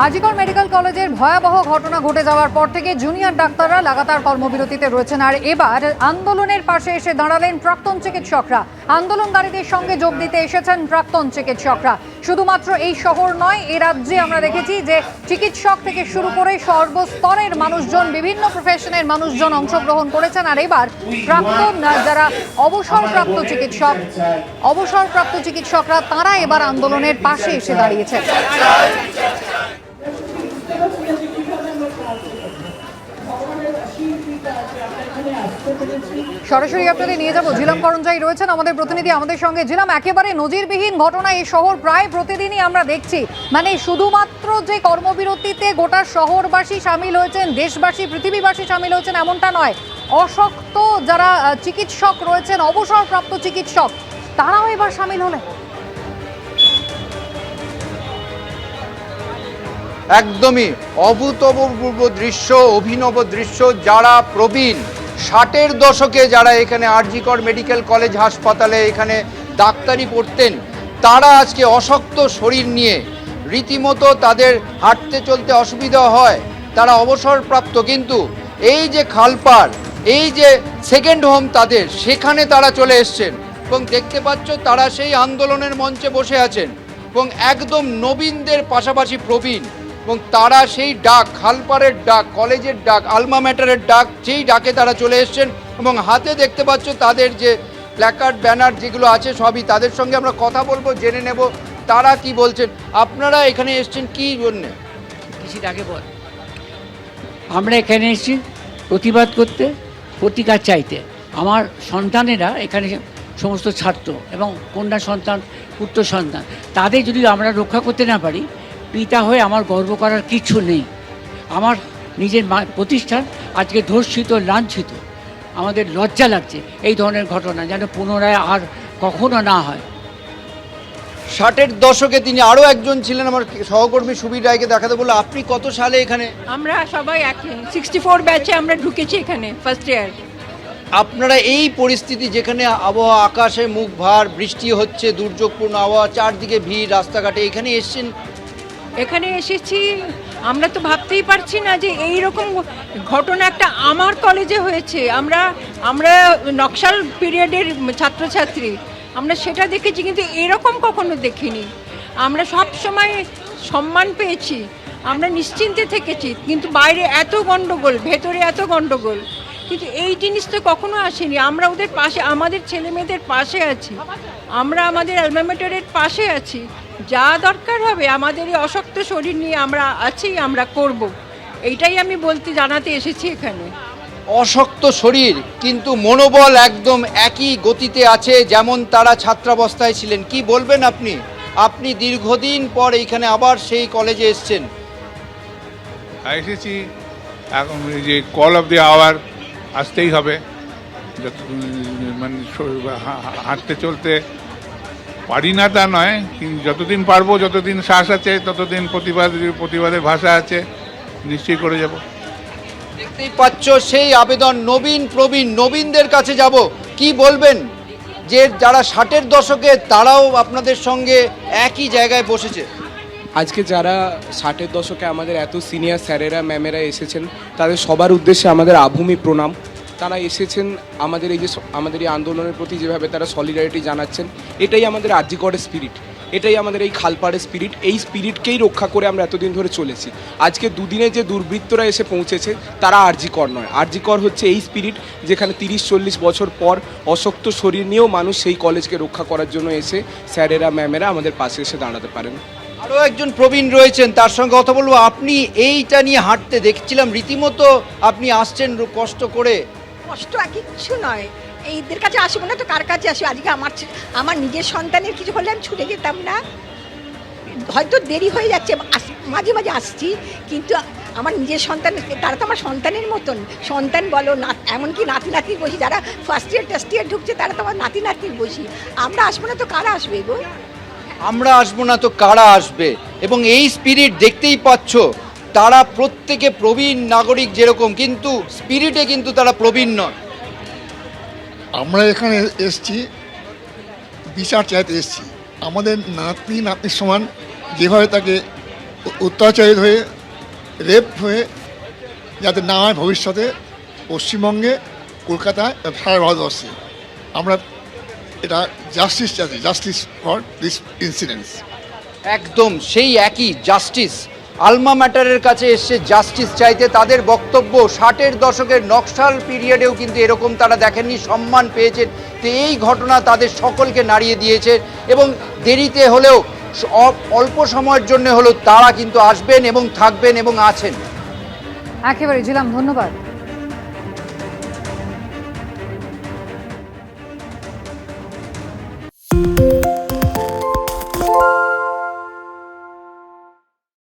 আজিকর medical কলেজের ভয়াবহ ঘটনা ঘটে যাওয়ার পর থেকে জুনিয়র ডাক্তাররা লাগাতার কর্মবিরতিতে রয়েছেন। আর এবার আন্দোলনের পাশে এসে দাঁড়ালেন প্রাক্তন চিকিৎসকরা। আন্দোলনকারীদের সঙ্গে যোগ দিতে এসেছেন প্রাক্তন চিকিৎসকরা। শুধুমাত্র এই শহর নয়, এ রাজ্যে আমরা দেখেছি যে চিকিৎসক থেকে শুরু করে সর্বস্তরের মানুষজন, বিভিন্ন প্রফেশনের মানুষজন অংশগ্রহণ করেছেন। আর এবার প্রাক্তন যারা অবসরপ্রাপ্ত চিকিৎসক, অবসরপ্রাপ্ত চিকিৎসকরা, তারা এবার আন্দোলনের পাশে এসে দাঁড়িয়েছেন। সরাসরি আপনাদের নিয়ে যাব। ঝিলাম করঞ্জাই রয়েছেন আমাদের প্রতিনিধি, আমাদের সঙ্গে। ঝিলাম, একেবারে নজিরবিহীন ঘটনা এই শহর প্রায় প্রতিদিনই আমরা দেখছি। মানে শুধুমাত্র যে কর্মবিরতিতে গোটা শহরবাসী সামিল হয়েছেন, দেশবাসী, পৃথিবীবাসী সামিল হয়েছেন, এমনটা নয়। অশক্ত যারা চিকিৎসক রয়েছেন, অবসরপ্রাপ্ত চিকিৎসক, তারাও এবার সামিল হলেন। একদমই অভূতপূর্ব দৃশ্য, অভিনব দৃশ্য, যারা প্রবীণ ষাটের দশকে যারা এখানে আরজিকর মেডিকেল কলেজ হাসপাতালে এখানে ডাক্তারি পড়তেন, তারা আজকে অশক্ত শরীর নিয়ে রীতিমতো তাদের হাঁটতে চলতে অসুবিধা হয়, তারা অবসরপ্রাপ্ত। কিন্তু এই যে খালপার, এই যে সেকেন্ড হোম তাদের, সেখানে তারা চলে এসছেন এবং দেখতে পাচ্ছ তারা সেই আন্দোলনের মঞ্চে বসে আছেন এবং একদম নবীনদের পাশাপাশি প্রবীণ। এবং তারা সেই ডাক, খালপাড়ের ডাক, কলেজের ডাক, আলমা ম্যাটারের ডাক, যেই ডাকে তারা চলে এসছেন এবং হাতে দেখতে পাচ্ছ তাদের যে প্ল্যাকার্ড ব্যানার যেগুলো আছে সবই তাদের সঙ্গে আমরা কথা বলব, জেনে নেব তারা কি বলছেন। আপনারা এখানে এসছেন কি জন্যে? কিছুটা আগে বল। আমরা এখানে এসেছি প্রতিবাদ করতে, প্রতিকার চাইতে। আমার সন্তানেরা এখানে সমস্ত ছাত্র এবং কন্যা সন্তান, পুত্র সন্তান, তাদের যদি আমরা রক্ষা করতে না পারি পিতা হয়ে আমার গর্ব করার কিছু নেই। আমার নিজের প্রতিষ্ঠান আজকে ধর্ষিত লাঞ্ছিত। আমাদের লজ্জা লাগছে এই ধরনের ঘটনা যেন পুনরায় আর কখনো না হয়। ষাটের দশকে তিনি আরও একজন ছিলেন আমার সহকর্মী সুবীর রায়কে দেখাতে বলল আপনি কত সালে এখানে? আমরা সবাই একই। সিক্সটি ফোর ব্যাচে আমরা ঢুকেছি এখানে ফার্স্ট ইয়ার আপনারা এই পরিস্থিতি যেখানে আবহাওয়া আকাশে মুখ ভার বৃষ্টি হচ্ছে দুর্যোগপূর্ণ আবহাওয়া চারদিকে ভিড় রাস্তাঘাটে এখানে এসছেন এখানে এসেছি, আমরা তো ভাবতেই পারছি না যে এই রকম ঘটনা একটা আমার কলেজে হয়েছে। আমরা আমরা নকশাল পিরিয়ডের ছাত্রছাত্রী। আমরা সেটা দেখেছি কিন্তু এরকম কখনো দেখিনি। আমরা সব সময় সম্মান পেয়েছি। আমরা নিশ্চিন্তে থেকেছি, কিন্তু বাইরে এত গণ্ডগোল ভেতরে এত গণ্ডগোল কিন্তু এই জিনিস তো কখনো আসেনি। আমরা ওদের পাশে, আমাদের ছেলে মেয়েদের পাশে আছি। আমরা আমাদের অ্যালবামেটারের পাশে আছি। যা দরকার হবে আমাদের এই অশক্ত শরীর নিয়ে আমরা আছি আমরা করব। এইটাই আমি বলতে জানাতে এসেছি এখানে। অশক্ত শরীর কিন্তু মনোবল একদম একই গতিতে আছে যেমন তারা ছাত্রাবস্থায় ছিলেন। কি বলবেন আপনি? আপনি দীর্ঘদিন পর এইখানে আবার সেই কলেজে এসছেন। এসেছি। এখন এই যে কল অফ দি আওয়ার আসতেই হবে। মানে হাঁটতে চলতে পারি না তা নয় কিন্তু যতদিন পারব যতদিন শ্বাস আছে ততদিন প্রতিবাদ প্রতিবাদের ভাষা আছে নিশ্চয়ই করে যাব। দেখতেই পাচ্ছ সেই আবেদন নবীন প্রবীণ নবীনদের কাছে যাব। কি বলবেন? যে যারা ষাটের দশকে তারাও আপনাদের সঙ্গে একই জায়গায় বসেছে। আজকে যারা ষাটের দশকে আমাদের এত সিনিয়র স্যারেরা ম্যামেরা এসেছেন তাদের সবার উদ্দেশ্যে আমাদের আভূমি প্রণাম। তারা এসেছেন, আমাদের এই যে আমাদের এই আন্দোলনের প্রতি যেভাবে তারা সলিডারিটি জানাচ্ছেন, এটাই আমাদের আর্যিকরের স্পিরিট এটাই আমাদের এই খালপাড়ের স্পিরিট এই স্পিরিটকেই রক্ষা করে আমরা এতদিন ধরে চলেছি। আজকে দুদিনে যে দুর্বৃত্তরা এসে পৌঁছেছে, তারা আর্যিকর নয়। আর্যিকর হচ্ছে এই স্পিরিট যেখানে তিরিশ চল্লিশ বছর পর অশক্ত শরীর নিয়েও মানুষ সেই কলেজকে রক্ষা করার জন্য এসে স্যারেরা ম্যামেরা আমাদের পাশে এসে দাঁড়াতে পারেন। আরও একজন প্রবীণ রয়েছেন, তার সঙ্গে কথা বলব। আপনি এইটা নিয়ে হাঁটতে দেখছিলাম, রীতিমতো আপনি আসছেন কষ্ট করে। কষ্ট আর কিচ্ছু নয়। এইদের কাছে আসব না তো কার কাছে আসব আজকে আমার আমার নিজের সন্তানের কিছু হলে আমি ছুটে যেতাম না। হয়তো দেরি হয়ে যাচ্ছে মাঝে মাঝে আসছি, কিন্তু আমার নিজের সন্তান, তারা তো আমার সন্তানের মতন। সন্তান বলো, না, এমনকি নাতি নাতির বসি, যারা ফার্স্ট ইয়ার টেস্ট ইয়ার ঢুকছে, তারা তো আমার নাতি নাতির বসি। আমরা আসব না তো কারা আসবে গো? আমরা আসব না তো কারা আসবে? এবং এই স্পিরিট দেখতেই পাচ্ছ তারা প্রত্যেকে প্রবীণ নাগরিক যেরকম কিন্তু স্পিরিটে কিন্তু তারা প্রবীণ নয়। আমরা এখানে এসছি বিচার চাইতে এসছি। আমাদের নাতনি নাতনির সমান যেভাবে তাকে অত্যাচারিত হয়ে রেপ হয়ে যাতে না হয় ভবিষ্যতে পশ্চিমবঙ্গে কলকাতায় সারা ভারতবর্ষে। আমরা এটা জাস্টিস চাইছি জাস্টিস ফর দিস ইনসিডেন্টস একদম সেই একই জাস্টিস আলমা ম্যাটারের কাছে এসছে জাস্টিস চাইতে তাদের বক্তব্য ষাটের দশকের নকশাল পিরিয়ডেও কিন্তু এরকম তারা দেখেননি, সম্মান পেয়েছেন। তো এই ঘটনা তাদের সকলকে নাড়িয়ে দিয়েছে এবং দেরিতে হলেও অল্প সময়ের জন্য হলেও তারা কিন্তু আসবেন এবং থাকবেন এবং আছেন। একেবারে, জিলাম, ধন্যবাদ।